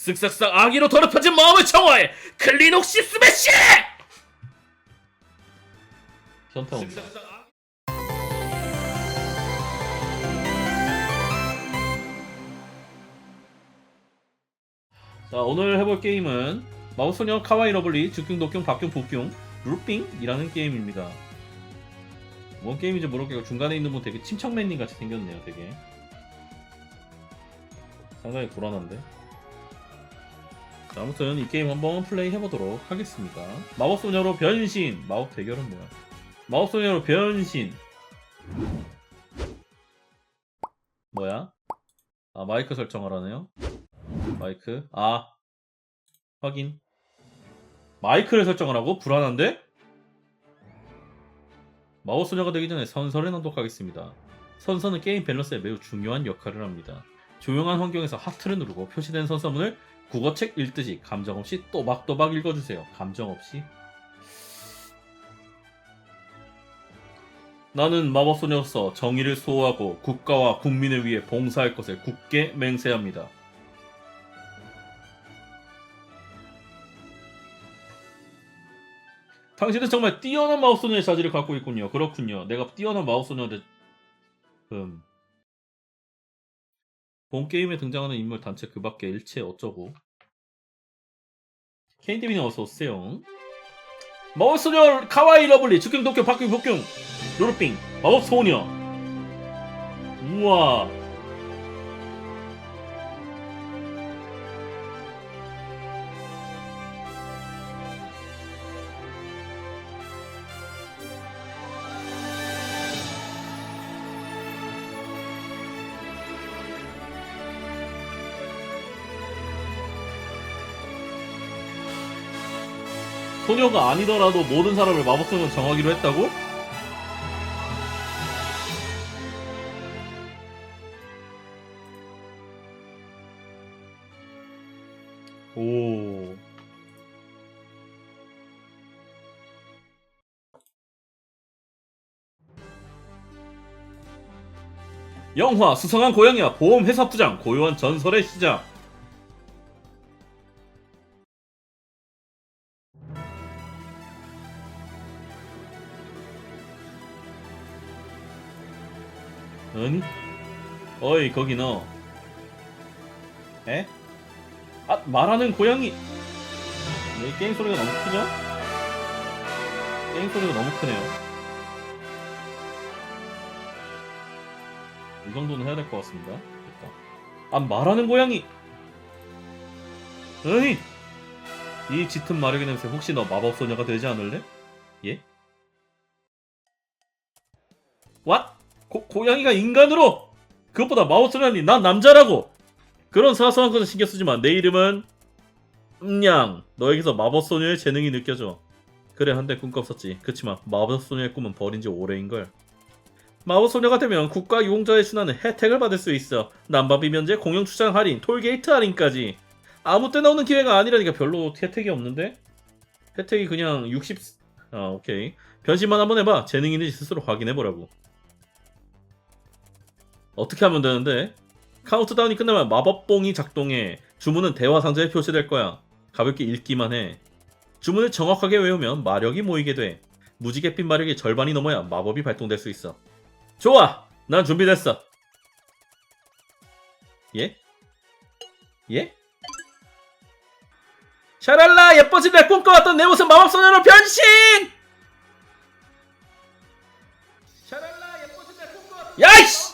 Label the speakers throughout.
Speaker 1: 쓱싹싹 아기로 더럽혀진 마음을 청화해 클리녹시 스매시! 현타 온다. 자 오늘 해볼 게임은 마우소녀 카와이 러블리 즉흥 독경 박경 복경 루핑이라는 게임입니다. 뭔 게임인지 모르겠고 중간에 있는 분 되게 침착맨님 같이 생겼네요 되게 상당히 불안한데 자, 아무튼 이 게임 한번 플레이 해보도록 하겠습니다 마법소녀로 변신 마법 대결은 뭐야 마법소녀로 변신 뭐야 아 마이크 설정하라네요 마이크 아 확인 마이크를 설정하라고? 불안한데? 마법소녀가 되기 전에 선서를 낭독하겠습니다. 선서는 게임 밸런스에 매우 중요한 역할을 합니다. 조용한 환경에서 하트를 누르고 표시된 선서문을 국어책 읽듯이 감정 없이 또박또박 읽어주세요. 감정 없이. 나는 마법소녀로서 정의를 수호하고 국가와 국민을 위해 봉사할 것을 굳게 맹세합니다. 당신은 정말 뛰어난 마법소녀의 자질을 갖고 있군요. 그렇군요. 내가 뛰어난 마법소녀인데 음. 본 게임에 등장하는 인물 단체 그 밖에 일체 어쩌고. 케인디비님 어서 오세요. 마법소녀 카와이 러블리 즉흥 도쿄 박경 복경 루루핑 마법소녀. 우와 소녀가 아니더라도 모든 사람을 마법소녀 정하기로 했다고? 오. 영화 수상한 고양이와 보험 회사 부장 고요한 전설의 시작. 아니? 어이 거기 너 에? 아 말하는 고양이 내 게임 소리가 너무 크죠? 게임 소리가 너무 크네요 이 정도는 해야 될 것 같습니다 됐다 아 말하는 고양이 어이 이 짙은 마력의 냄새 혹시 너 마법소녀가 되지 않을래? 예? 왓? 고, 고양이가 인간으로 그것보다 마법소녀니 난 남자라고. 그런 사소한 것은 신경 쓰지 마내 이름은 음냥 너에게서 마법소녀의 재능이 느껴져. 그래 한때 꿈꿨었지. 그치만 마법소녀의 꿈은 버린 지 오래인걸. 마법소녀가 되면 국가 유공자에 준하는 혜택을 받을 수 있어. 난방비 면제 공영 출장 할인 톨게이트 할인까지. 아무 때나 오는 기회가 아니라니까 별로 혜택이 없는데? 혜택이 그냥 60... 아 오케이. 변신만 한번 해봐. 재능 있는지 스스로 확인해보라고 어떻게 하면 되는데? 카운트다운이 끝나면 마법봉이 작동해 주문은 대화 상자에 표시될 거야. 가볍게 읽기만 해. 주문을 정확하게 외우면 마력이 모이게 돼. 무지갯빛 마력의 절반이 넘어야 마법이 발동될 수 있어. 좋아! 난 준비됐어. 예? 예? 샤랄라 예뻐진 내 꿈꿔왔던 내 모습 마법소녀로 변신! 샤랄라 예뻐진 내 꿈꿔왔던 야이씨!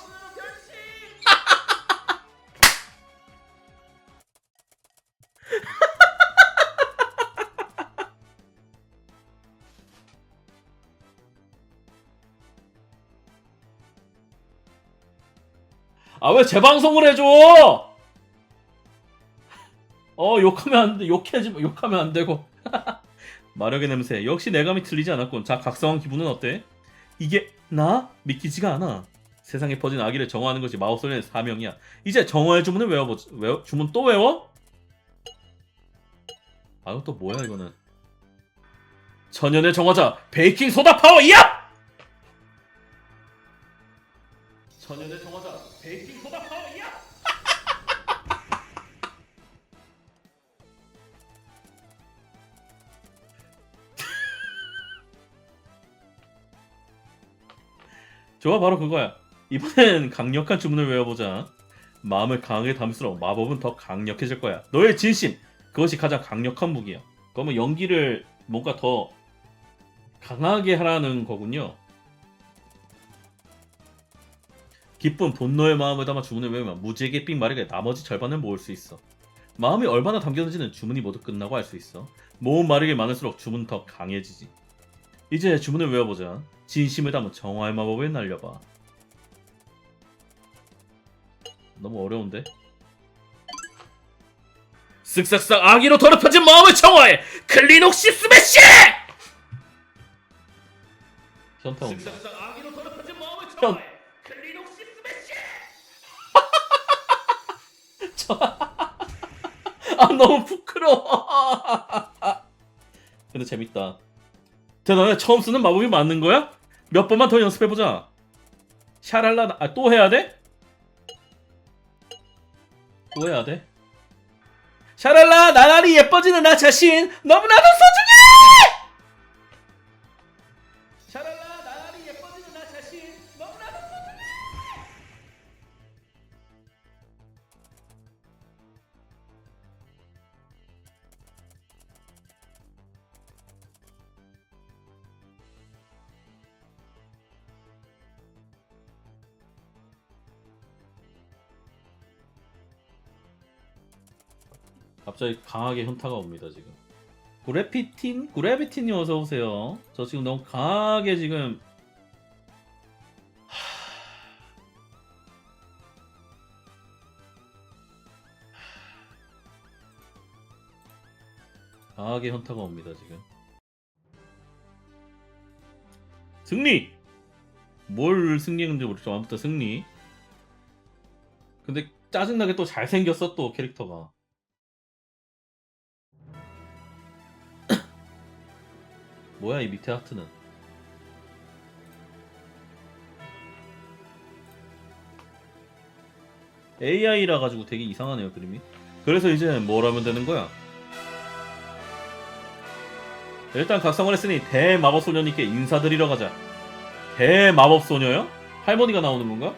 Speaker 1: 아 왜 재방송을 해줘? 어 욕하면 안 돼. 욕하지 마. 욕하면 안 되고. 마력의 냄새. 역시 내감이 틀리지 않았군. 자 각성한 기분은 어때? 이게 나 믿기지가 않아. 세상에 퍼진 아기를 정화하는 것이 마법소녀의 사명이야. 이제 정화의 주문을 외워보자. 외워? 주문 또 외워? 아 이거 또 뭐야 이거는? 천연의 정화자 베이킹 소다 파워 이야! 천연의 좋아 바로 그거야. 이번엔 강력한 주문을 외워보자. 마음을 강하게 담을수록 마법은 더 강력해질 거야. 너의 진심 그것이 가장 강력한 무기야. 그러면 연기를 뭔가 더 강하게 하라는 거군요. 기쁨, 분노의 마음을 담아 주문을 외우면 무지에게 삑 마르게 나머지 절반을 모을 수 있어. 마음이 얼마나 담겼는지는 주문이 모두 끝나고 알 수 있어. 모음 마르게 많을수록 주문 더 강해지지. 이제 주문을 외워보자. 진심을 담은 정화의 마법을 날려봐. 너무 어려운데? 쓱싹싹 아기로 더럽혀진 마음을 정화해! 클리녹시 스매시! 현타 온다. 쓱싹싹 아기로 더럽혀진 마음을 정화해! 클리녹시 스매시! 저... 아 너무 부끄러워. 근데 재밌다. 대단해. 처음 쓰는 마법이 맞는 거야? 몇 번만 더 연습해보자. 샤랄라, 아, 또 해야 돼? 또 해야 돼? 샤랄라, 나날이 예뻐지는 나 자신, 너무나도 소중 갑자기 강하게 현타가 옵니다 지금. 구레피틴? 구레비틴이 어서 오세요. 저 지금 너무 강하게 지금 강하게 현타가 옵니다 지금. 승리! 뭘 승리했는지 모르겠죠. 아무튼 승리. 근데 짜증나게 또 잘생겼어 또 캐릭터가. 뭐야 이 밑에 하트는 AI라 가지고 되게 이상하네요 그림이 그래서 이제 뭘 하면 되는 거야 일단 각성을 했으니 대마법소녀님께 인사드리러 가자 대마법소녀요? 할머니가 나오는 건가?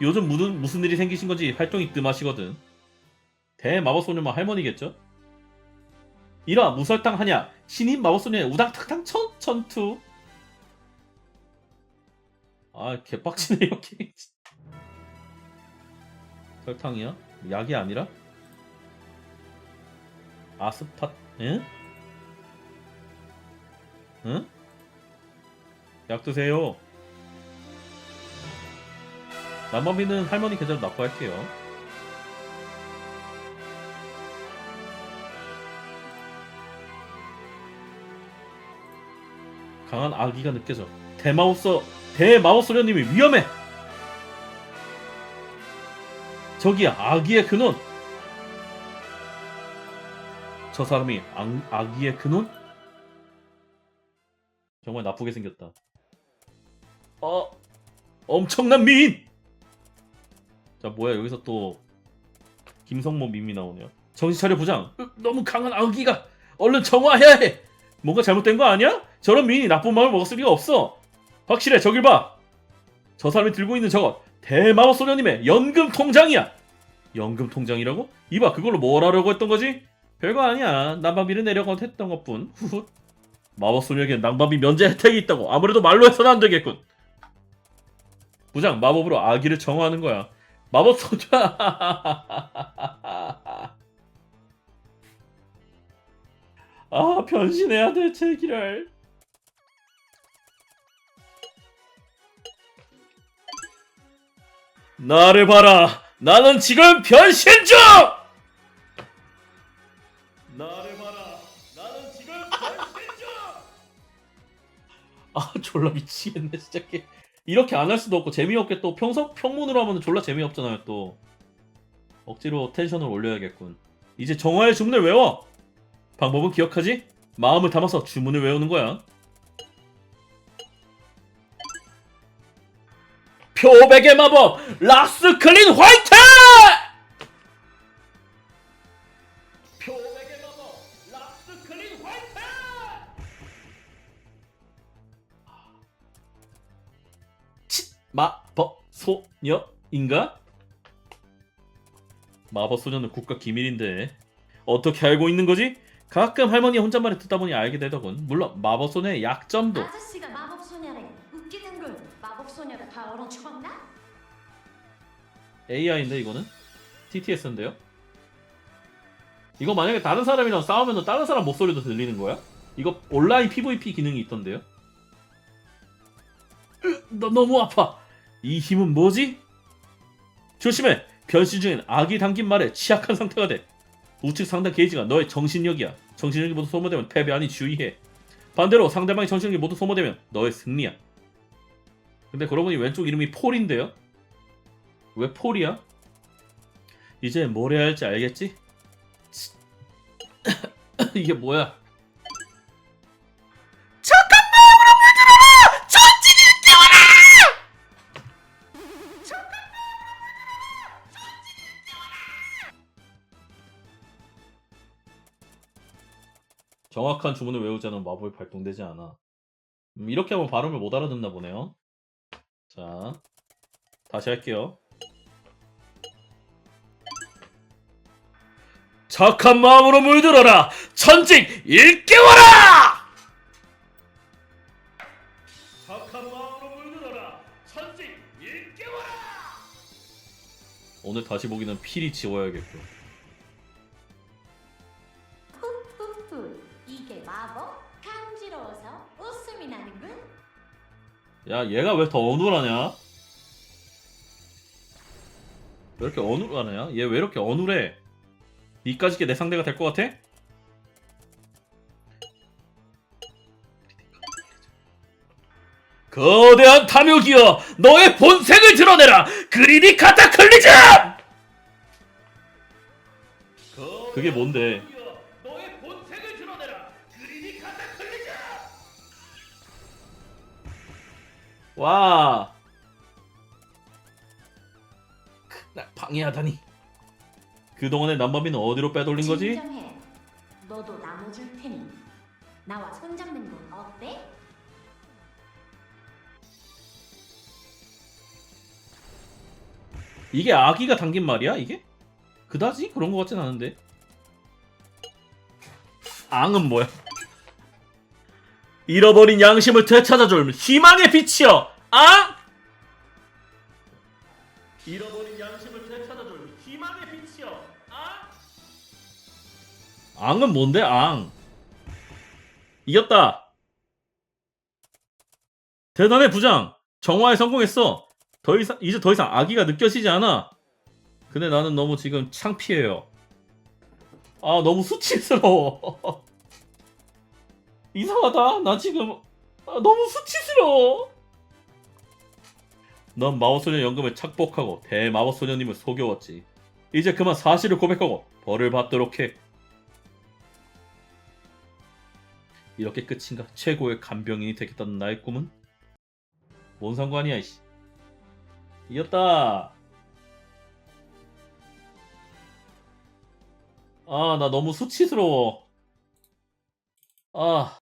Speaker 1: 요즘 무슨, 일이 생기신 건지 활동이 뜸하시거든 대마법소녀만 할머니겠죠? 이라 무설탕 하냐 신인 마법소녀의 우당탕탕 천, 천투 아 개빡치네 이렇게 설탕이야? 약이 아니라? 아스파 응? 응? 약 드세요 남범이는 할머니 계좌로 납부할게요 강한 아기가 느껴져. 대마법소 대마법소녀님이 위험해. 저기야 아기의 근원. 저 사람이 아, 아기의 근원? 정말 나쁘게 생겼다. 어, 엄청난 미인. 자 뭐야 여기서 또 김성모 밈이 나오네요. 정신 차려 부장. 으, 너무 강한 아기가 얼른 정화해야 해. 뭔가 잘못된 거 아니야? 저런 미인이 나쁜 마음을 먹었을 리가 없어. 확실해, 저길 봐. 저 사람이 들고 있는 저것 대마법 소녀님의 연금 통장이야. 연금 통장이라고? 이봐, 그걸로 뭘 하려고 했던 거지? 별거 아니야. 난방비를 내려고 했던 것뿐. 후훗. 마법 소녀에겐 난방비 면제 혜택이 있다고. 아무래도 말로 해서는 안 되겠군. 부장, 마법으로 아기를 정화하는 거야. 마법 소녀. 아, 변신해야 돼, 제기랄. 나를 봐라. 나는 지금 변신 중! 나를 봐라. 나는 지금 변신 중! 아, 졸라 미치겠네, 진짜. 게 이렇게 안 할 수도 없고 재미없게 또 평소 평문으로 하면 졸라 재미없잖아요, 또. 억지로 텐션을 올려야겠군. 이제 정화의 주문을 외워. 방법은 기억하지? 마음을 담아서 주문을 외우는 거야. 표백의 마법 라스 클린 화이트! 표백의 마법 라스 클린 화이트! 마법 소녀인가? 마법 소녀는 국가 기밀인데 어떻게 알고 있는 거지? 가끔 할머니 혼잣말을 듣다 보니 알게 되더군. 물론 마법 소녀의 약점도
Speaker 2: 아저씨가 마 얼어 죽었나?
Speaker 1: AI인데 이거는 TTS인데요. 이거 만약에 다른 사람이랑 싸우면 다른 사람 목소리도 들리는 거야? 이거 온라인 PVP 기능이 있던데요? 으, 너 너무 아파. 이 힘은 뭐지? 조심해. 변신 중엔 악이 담긴 말에 취약한 상태가 돼. 우측 상단 게이지가 너의 정신력이야. 정신력이 모두 소모되면 패배하니 주의해. 반대로 상대방의 정신력이 모두 소모되면 너의 승리야. 근데 그러고 보니 왼쪽 이름이 폴인데요? 왜 폴이야? 이제 뭘 해야 할지 알겠지? 치. 이게 뭐야? 정확한 주문을 않으면 마법이 발동되지 않아. 음, 이렇게 하면 발음을 못 알아듣나 보네요. 자, 다시 할게요. 착한 마음으로 물들어라! 천직 일깨워라! 착한 마음으로 물들어라! 천직 일깨워라! 오늘 다시 보기는 필히 지워야겠고.
Speaker 2: 후후후. 이게 마법? 간지러워서 웃음이 나는군.
Speaker 1: 야, 얘가 왜 더 어눌하냐? 왜 이렇게 어눌하냐? 얘 왜 이렇게 어눌해? 니까지 내 상대가 될 것 같아? 거대한 탐욕이여 너의 본색을 드러내라 그리디 카타클리즘 그게 뭔데 와. 날 방해하다니. 그동안의 남범이는 어디로 빼돌린 거지?
Speaker 2: 진정해. 너도 나눠줄 테니. 나와 손잡는 건 어때?
Speaker 1: 이게 아기가 담긴 말이야, 이게? 그다지? 그런 거 같진 않은데. 앙은 뭐야? 잃어버린 양심을 되찾아줄 희망의 빛이여! 앙! 잃어버린 양심을 되찾아줄 희망의 빛이여! 앙! 앙은 뭔데, 앙? 이겼다! 대단해, 부장! 정화에 성공했어! 더 이상 이제 더 이상 아기가 느껴지지 않아. 근데 나는 너무 지금 창피해요. 아 너무 수치스러워. 이상하다. 나 지금 아, 너무 수치스러워. 넌 마법소녀 연금을 착복하고 대마법소녀님을 속여왔지. 이제 그만 사실을 고백하고 벌을 받도록 해. 이렇게 끝인가? 최고의 간병인이 되겠다는 나의 꿈은? 뭔 상관이야, 이씨. 이겼다. 아, 나 너무 수치스러워. 아.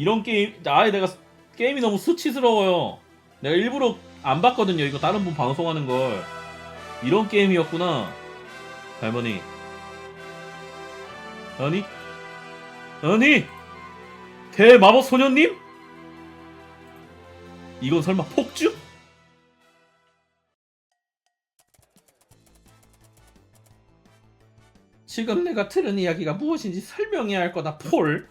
Speaker 1: 이런 게임, 아예 내가 게임이 너무 수치스러워요. 내가 일부러 안 봤거든요. 이거 다른 분 방송하는 걸. 이런 게임이었구나. 할머니. 아니? 아니? 대마법 소녀님? 이건 설마 폭주? 지금 내가 들은 이야기가 무엇인지 설명해야 할 거다, 폴.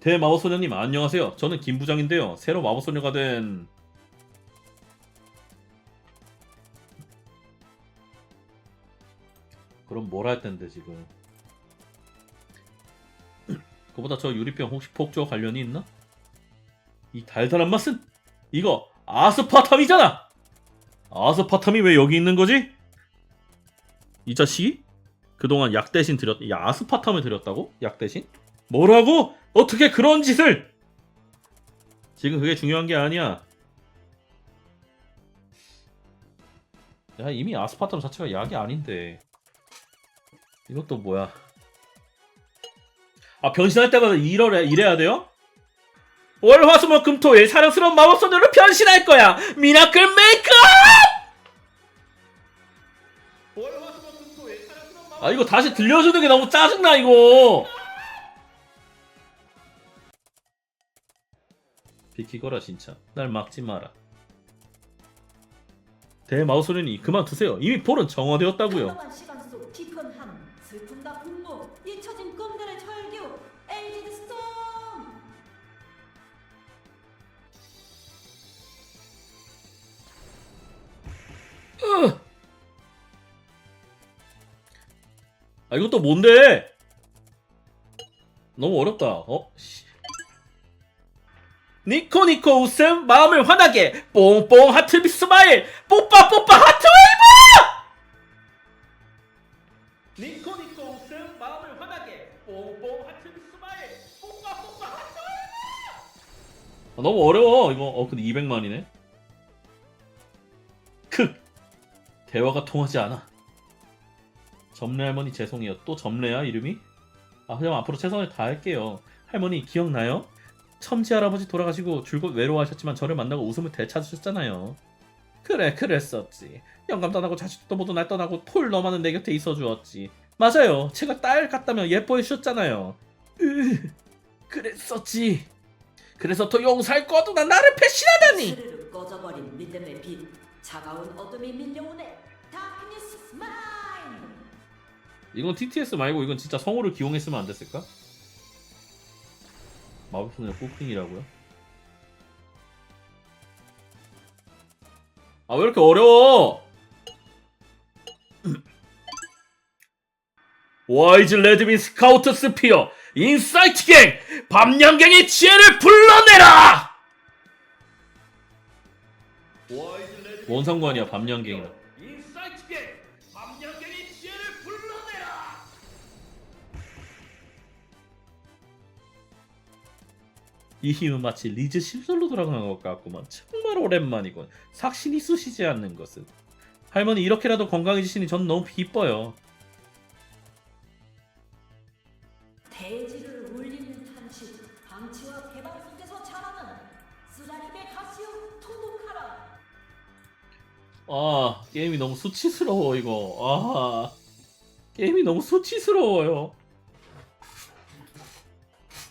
Speaker 1: 대마법 소녀님 안녕하세요. 저는 김 부장인데요. 새로 마법 소녀가 된 그럼 뭘 할 텐데 지금? 그보다 저 유리병 혹시 폭주와 관련이 있나? 이 달달한 맛은 이거 아스파탐이잖아. 아스파탐이 왜 여기 있는 거지? 이 자식이 그동안 약 대신 드렸, 야 아스파탐을 드렸다고? 약 대신? 뭐라고? 어떻게 그런 짓을? 지금 그게 중요한 게 아니야. 야 이미 아스파탐 자체가 약이 아닌데 이것도 뭐야? 아 변신할 때마다 이래, 이래야 돼요? 월화수목금토일 사랑스러운 마법소녀로 변신할 거야 미라클 메이크업! 아 이거 다시 들려주는 게 너무 짜증나 이거 비키거라 진짜 날 막지 마라 대마우소년이 그만두세요 이미 볼은 정화되었다고요
Speaker 3: 장엄한 시간 속 깊은 함, 슬픔과 분노, 잊혀진 꿈들의 절규, 에이지드 스톰!
Speaker 1: 아 이것도 뭔데? 너무 어렵다. 어? 씨. 니코 니코 웃음 마음을 환하게. 뽕뽕 하트 스마일. 뽀빠 뽀빠 하트 웨이브! 니코 니코 웃음 마음을 환하게. 뽕뽕 하트 스마일. 뽀빠 뽀빠 하트 웨이브! 아, 너무 어려워 이거. 어 근데 200만이네? 크. 대화가 통하지 않아. 점례 할머니 죄송해요. 또 점례야 이름이? 아 그냥 앞으로 최선을 다할게요. 할머니 기억나요? 첨지 할아버지 돌아가시고 줄곧 외로워하셨지만 저를 만나고 웃음을 되찾으셨잖아요. 그래 그랬었지. 영감 떠나고 자식도 모두 날 떠나고 폴 너만은 내 곁에 있어 주었지. 맞아요. 제가 딸 같다며 예뻐해 주셨잖아요. 으 그랬었지. 그래서 더 용서할 거도 난 나를 배신하다니.
Speaker 3: 스르르 꺼져버린 믿음의 빛, 차가운 어둠이 밀려오네. Darkness mine!
Speaker 1: 이건 TTS 말고 이건 진짜 성우를 기용했으면 안 됐을까? 마법소녀 꾸킹이라고요? 아 왜 이렇게 어려워? 와이즈 레드빈 스카우트 스피어 인사이트 갱 밤양갱의 지혜를 불러내라! 뭔 상관이야 밤양갱이랑 이 힘은 마치 리즈 실솔로 돌아가는 것 같구만 정말 오랜만이군. 삭신이 쑤시지 않는 것은. 할머니 이렇게라도 건강해지시니 전 너무 기뻐요.
Speaker 3: 대지를 울리는 탄신, 방치와 개방 속에서 자라는 쓰라림의 가시오 토독하라.
Speaker 1: 아 게임이 너무 수치스러워 이거. 아 게임이 너무 수치스러워요.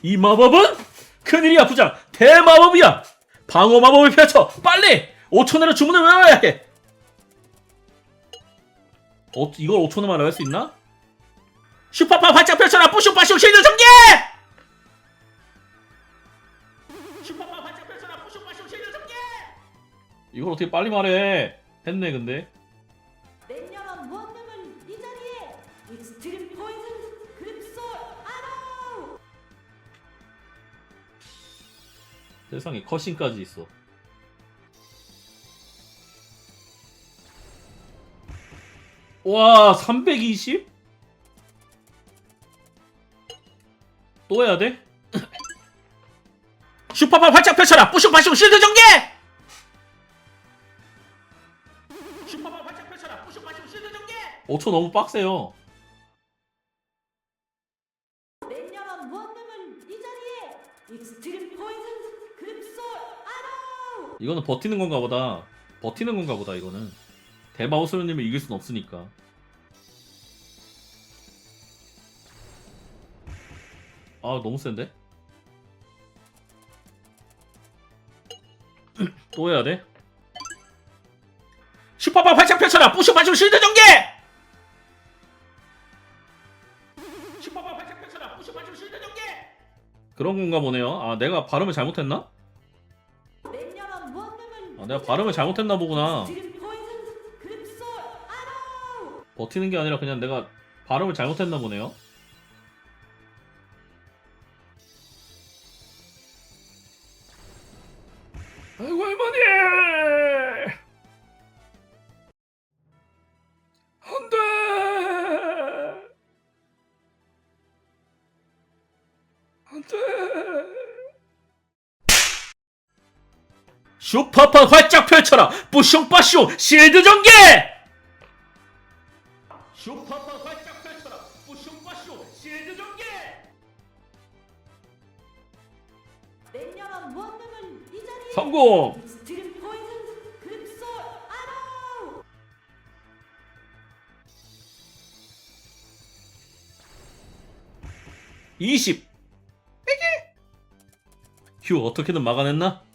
Speaker 1: 이 마법은 큰일이야 부장. 대마법이야. 방어 마법을 펼쳐. 빨리! 5초 내로 주문을 외워야 해. 어, 이걸 5초 내만 외울 수 있나? 슈퍼파 활짝 펼쳐라. 뿌슈빠슈 실드 전개! 슈퍼파 활짝 펼쳐라. 뿌슈빠슈 실드 전개! 이걸 어떻게 빨리 말해? 했네 근데 세상에 컷신까지 있어. 와 320? 또 해야 돼? 슈퍼파 활짝 펼쳐라. 뿌슈파슈 실드 전개! 슈퍼파 활짝 펼쳐라. 뿌슈파슈 실드 전개! 5초 너무 빡세요 이거는 버티는 건가 보다. 버티는 건가 보다, 이거는. 대마우스님을 이길 순 없으니까. 아, 너무 센데? 또 해야 돼? 슈퍼바 활짝 펼쳐라! 뿌슈파슈 실드 전개! 슈퍼바 활짝 펼쳐라! 뿌슈파슈 실드 전개! 그런 건가 보네요. 아, 내가 발음을 잘못했나? 내가 발음을 잘못했나 보구나. 버티는 게 아니라 그냥 내가 발음을 잘못했나 보네요. 슈퍼파 활짝 펼쳐라. 뿌숑빠쇼 실드 전개! 슈퍼파 활짝 펼쳐라. 뿌숑빠쇼 실드 전개! 성공!
Speaker 3: 스트림
Speaker 1: 포이즌 휴 어떻게든 막아냈나?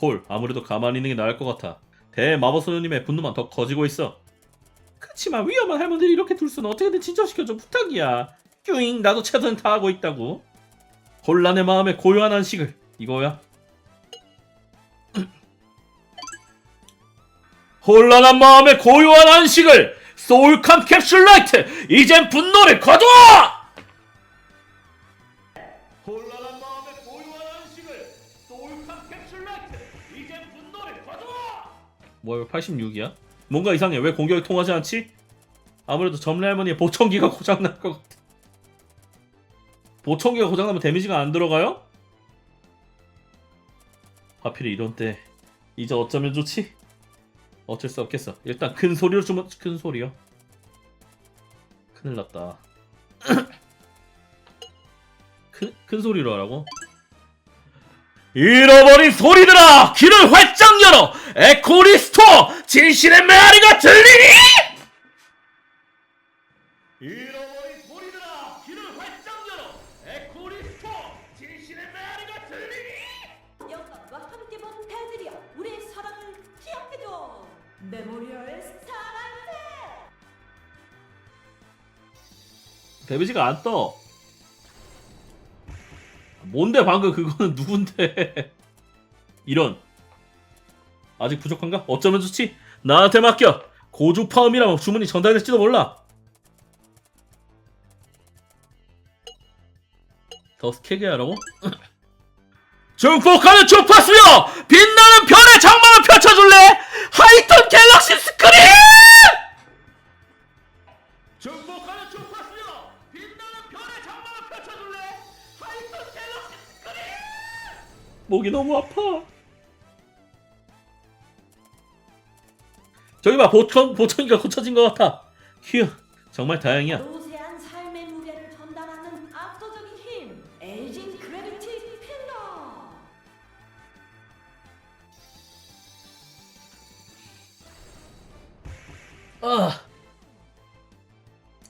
Speaker 1: 폴 아무래도 가만히 있는 게 나을 것 같아. 대마법 소녀님의 분노만 더 커지고 있어. 그치만 위험한 할머니를 이렇게 둘 수는 어떻게든 진정시켜줘 부탁이야. 뀨잉 나도 최선을 다하고 있다고. 혼란의 마음에 고요한 안식을. 이거야. 혼란한 마음에 고요한 안식을 소울캄 캡슐 라이트 이젠 분노를 거둬! 뭐야 86이야? 뭔가 이상해 왜 공격이 통하지 않지? 아무래도 점례 할머니의 보청기가 고장날 것 같아 보청기가 고장나면 데미지가 안 들어가요? 하필 이런 때 이제 어쩌면 좋지? 어쩔 수 없겠어 일단 큰 소리로 주문 큰 소리요 큰일 났다 큰, 큰 소리로 하라고? 잃어버린 소리들아! 귀를 활짝 열어! 에코리스토! 진실의 메아리가 들리니! 잃어버린 소리들아! 귀를 활짝 열어! 에코리스토! 진실의 메아리가 들리니!
Speaker 3: 영광과 함께 본 배들이여 우리의 사랑을 기억해줘 메모리얼 스타라이트
Speaker 1: 데미지가 안 떠. 뭔데 방금 그거는 누군데? 이런. 아직 부족한가? 어쩌면 좋지? 나한테 맡겨. 고주파음이라면 주문이 전달될지도 몰라. 더 스케게 하라고? 증폭하는 주파수여! 빛나는 별의 장막을 펼쳐줄래? 하이턴 갤럭시 스크린! 증폭하는 주파수여! 빛나는 별의 장막을 펼쳐줄래? 하이턴 갤럭시 스크린! 목이 너무 아파. 저기 봐 보청 보청기가 고쳐진 것 같아. 휴 정말 다행이야.
Speaker 3: 노세한 삶의 무게를 전달하는 압도적인 힘 에이징 그래비티 필러
Speaker 1: 아.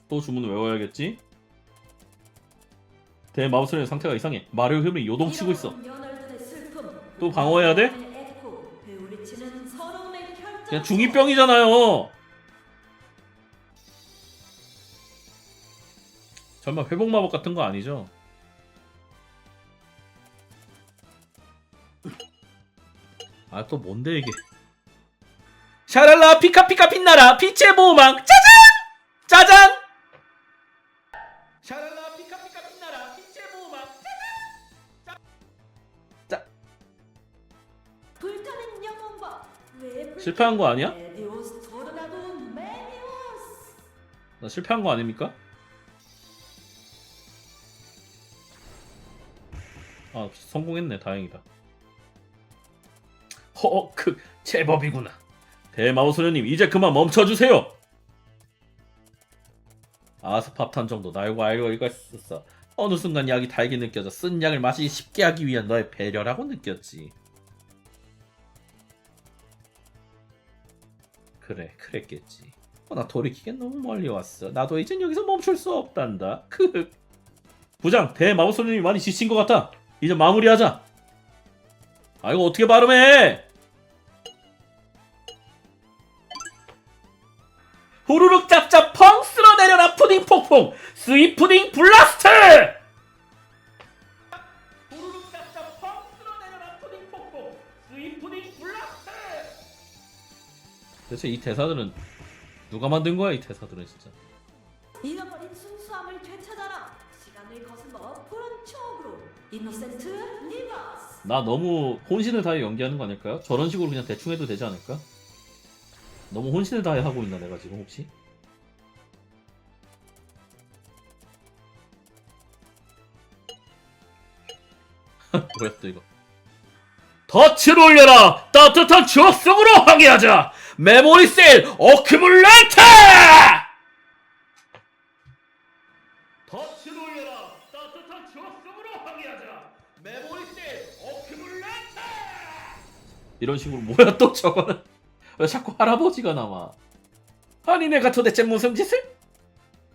Speaker 1: 또 주문 외워야겠지? 대마법소녀의 상태가 이상해. 마리오 흐름이 요동치고 있어.
Speaker 3: 연월들의 슬픔,
Speaker 1: 또 방어해야 돼? 그냥 중2병이잖아요. 설마 회복 마법 같은 거 아니죠? 아 또 뭔데 이게? 샤랄라 피카피카 빛나라 빛의 보호막 짜 실패한 거 아니야?
Speaker 3: 나
Speaker 1: 실패한 거 아닙니까? 아 성공했네. 다행이다. 허그 제법이구나. 대마호소녀님 이제 그만 멈춰주세요! 아스파탄 정도 날고 알고 읽었어. 어느 순간 약이 달게 느껴져 쓴 약을 마시기 쉽게 하기 위한 너의 배려라고 느꼈지 그래 그랬겠지 어, 나 돌이키긴 너무 멀리 왔어. 나도 이젠 여기서 멈출 수 없단다. 크. 부장, 대마법소님이 많이 지친 것 같아. 이제 마무리하자. 아 이거 어떻게 발음해? 후루룩 짭짭 펑 쓸어내려라 푸딩 폭풍 스윗 푸딩 블라스트! 대체 이 대사들은 누가 만든 거야 이 대사들은 진짜
Speaker 3: 잃어버린 순수함을 되찾아라 시간을 거슬러 푸른 추억으로 이노센트 리버스
Speaker 1: 나 너무 혼신을 다해 연기하는 거 아닐까요? 저런 식으로 그냥 대충 해도 되지 않을까? 너무 혼신을 다해 하고 있나 내가 지금 혹시? 뭐야 또 이거 덫을 올려라 따뜻한 추억 속으로 항해하자 메모리 셀 어큐뮬레이터! 덫을 올려라. 따뜻한 추억 속으로 항해하자. 메모리 셀 어큐뮬레이터! 이런 식으로 뭐야 또 저거는? 왜 자꾸 할아버지가 나와? 아니 내가 도대체 무슨 짓을?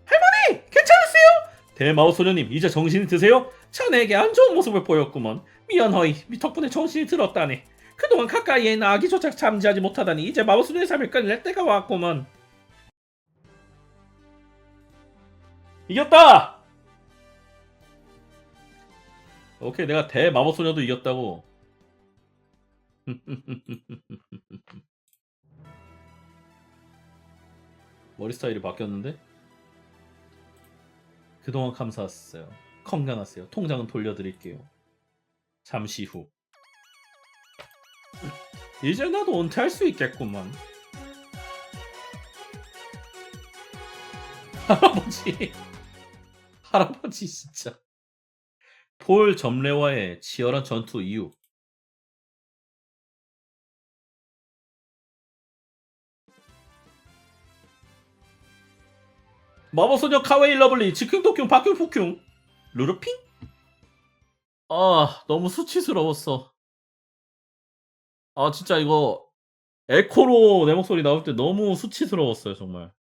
Speaker 1: 할머니 괜찮으세요? 대마호 소녀님 이제 정신이 드세요? 자네에게 안 좋은 모습을 보였구먼. 미안허이 미 덕분에 정신이 들었다네 그동안 가까이에 있는 아기조차 잠지하지 못하다니 이제 마법소녀의 삶을 끝낼 때가 왔구먼 이겼다! 오케이 내가 대마법 소녀도 이겼다고 머리 스타일이 바뀌었는데? 그동안 감사했어요. 건강하세요. 통장은 돌려드릴게요. 잠시 후. 이제 나도 은퇴할 수 있겠구만. 할아버지. 할아버지 진짜. 폴 점레와의 치열한 전투 이후 마법소녀 카웨이 러블리 지큉도쿄 박흉폭흉 루루핑? 아 너무 수치스러웠어 아 진짜 이거 에코로 내 목소리 나올 때 너무 수치스러웠어요 정말